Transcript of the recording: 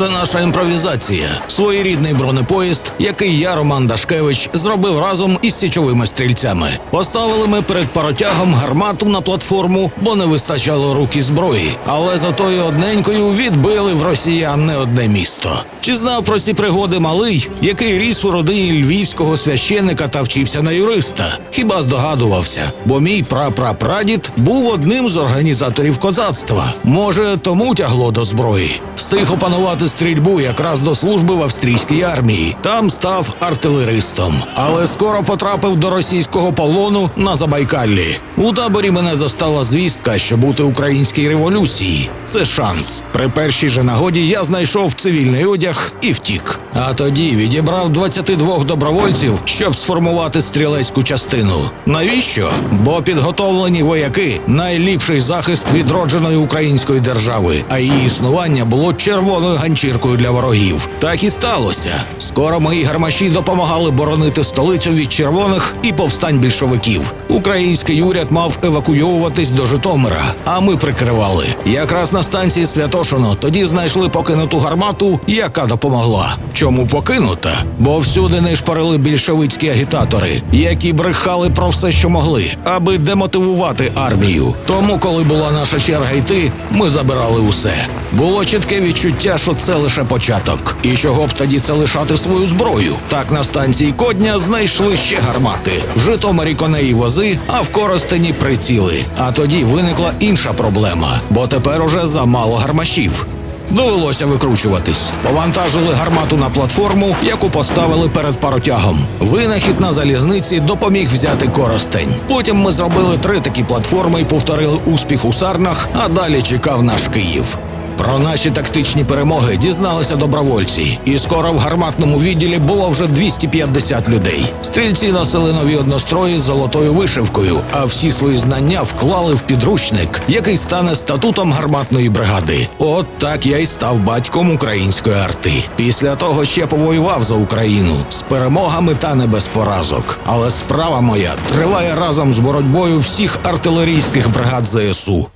Це наша імпровізація, своєрідний бронепоїзд, який я, Роман Дашкевич, зробив разом із січовими стрільцями. Поставили ми перед паротягом гармату на платформу, бо не вистачало рук і зброї. Але за тою одненькою відбили в росіян не одне місто. Чи знав про ці пригоди малий, який ріс у родині львівського священика та вчився на юриста? Хіба здогадувався? Бо мій прапрапрадід був одним з організаторів козацтва. Може, тому тягло до зброї. Встиг опанувати стрільбу якраз до служби в австрійській армії. Там став артилеристом, але скоро потрапив до російського полону на Забайкаллі. У таборі мене застала звістка, що бути українській революції це шанс. При першій же нагоді я знайшов цивільний одяг і втік. А тоді відібрав 22 добровольців, щоб сформувати стрілецьку частину. Навіщо? Бо підготовлені вояки найліпший захист відродженої української держави, а її існування було червоною ганчіркою для ворогів. Так і сталося. Скоро мої гармаші допомагали боронити столицю від червоних і повстань більшовиків. Український уряд мав евакуйовуватись до Житомира, а ми прикривали. Якраз на станції Святошино тоді знайшли покинуту гармату, яка допомогла. Чому покинута? Бо всюди нишпорили більшовицькі агітатори, які брехали про все, що могли, аби демотивувати армію. Тому, коли була наша черга йти, ми забирали усе. Було чітке відчуття, що це лише початок. І чого б тоді це лишати свою зброю? Так на станції Кодня знайшли ще гармати. В Житомирі коней і вози, а в Коростені приціли. А тоді виникла інша проблема, бо тепер уже замало гармашів. Довелося викручуватись. Повантажили гармату на платформу, яку поставили перед паротягом. Винахід на залізниці допоміг взяти коростень. Потім ми зробили три такі платформи і повторили успіх у сарнах, а далі чекав наш Київ. Про наші тактичні перемоги дізналися добровольці, і скоро в гарматному відділі було вже 250 людей. Стрільці носили нові однострої з золотою вишивкою, а всі свої знання вклали в підручник, який стане статутом гарматної бригади. От так я й став батьком української арти. Після того ще повоював за Україну з перемогами та не без поразок. Але справа моя триває разом з боротьбою всіх артилерійських бригад ЗСУ.